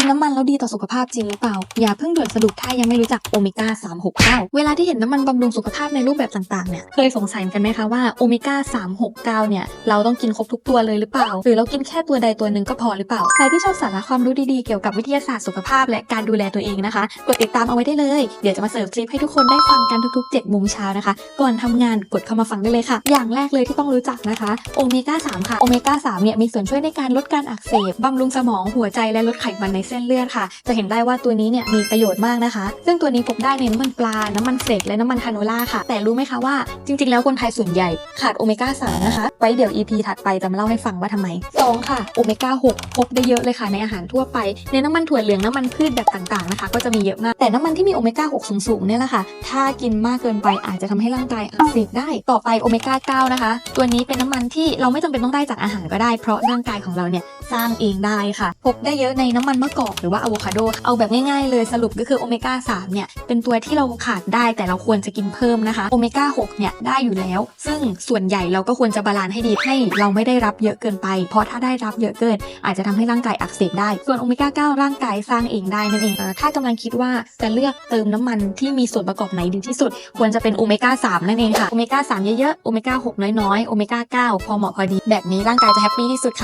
กินน้ำมันแล้วดีต่อสุขภาพจริงหรือเปล่า อย่าเพิ่งด่วนสรุปถ้ายังไม่รู้จักโอเมก้า 369 เวลาที่เห็นน้ำมันบำรุงสุขภาพในรูปแบบต่างๆ เนี่ย เคยสงสัยกันไหมคะว่าโอเมก้า 369 เนี่ย เราต้องกินครบทุกตัวเลยหรือเปล่า หรือเรากินแค่ตัวใดตัวหนึ่งก็พอหรือเปล่า ใครที่ชอบสาระความรู้ดีๆ เกี่ยวกับวิทยาศาสตร์สุขภาพ และการดูแลตัวเองนะคะ กดติดตามเอาไว้ได้เลย เดี๋ยวจะมาเสิร์ฟคลิปให้ทุกคนได้ฟังกันทุกๆ7โมงเช้านะคะ ก่อนทำงานกดเข้ามาฟังได้เลยค่ะ อย่างแรกเลยที่ต้องรู้จักนะคะโอเมก้า 3 ค่ะ โอเมก้า 3 เนี่ย มีส่วนช่วยในการลดการอักเสบ บำรุงสมอง หัวใจ และลดไขมันในเส้นเลือดค่ะ จะเห็นได้ว่าตัวนี้เนี่ยมีประโยชน์มากนะคะ ซึ่งตัวนี้พบได้ในน้ำมันปลา น้ำมันเฟลกและน้ำมันคาโนล่าค่ะ แต่รู้ไหมคะว่าจริงๆ แล้วคนไทยส่วนใหญ่ขาดโอเมก้า3นะคะ ไว้เดี๋ยว EP ถัดไปจะมาเล่าให้ฟังว่าทำไม 2 ค่ะ โอเมก้า6พบได้เยอะเลยค่ะในอาหารทั่วไป ในน้ำมันถั่วเหลืองน้ำมันพืชแบบต่างๆนะคะ ก็จะมีเยอะมาก แต่น้ำมันที่มีโอเมก้า6สูงๆเนี่ยแหละค่ะ ถ้ากินมากเกินไปอาจจะทำให้ร่างกายอักเสบได้ ต่อไปโอเมก้า9นะคะ ตัวนี้เป็นน้ำมันที่เราไม่จำเป็นต้องได้จากอาหารก็ได้ เพราะร่างกายของเราเนี่ย สร้างเองได้ค่ะ พบได้เยอะในน้ำมันมะกอกหรือว่าอะโวคาโดเอาแบบง่ายๆเลยสรุปก็คือโอเมก้า3เนี่ยเป็นตัวที่เราขาดได้แต่เราควรจะกินเพิ่มนะคะโอเมก้า6เนี่ยได้อยู่แล้ว ซึ่งส่วนใหญ่เราก็ควรจะบาลานซ์ให้ดีให้เราไม่ได้รับเยอะเกินไป เพราะถ้าได้รับเยอะเกิน อาจจะทำให้ร่างกายอักเสบได้ ส่วนโอเมก้า9ร่างกายสร้างเองได้นั่นเองเออถ้ากำลังคิดว่าจะเลือกเติมน้ำมันที่มีส่วนประกอบไหนดีที่สุด ควรจะเป็นโอเมก้า3นั่นเองค่ะโอเมก้า3เยอะๆโอเมก้า6น้อยๆโอเมก้า9พอเหมาะพอดี แบบนี้ร่างกายจะแฮปปี้ที่สุดค่ะ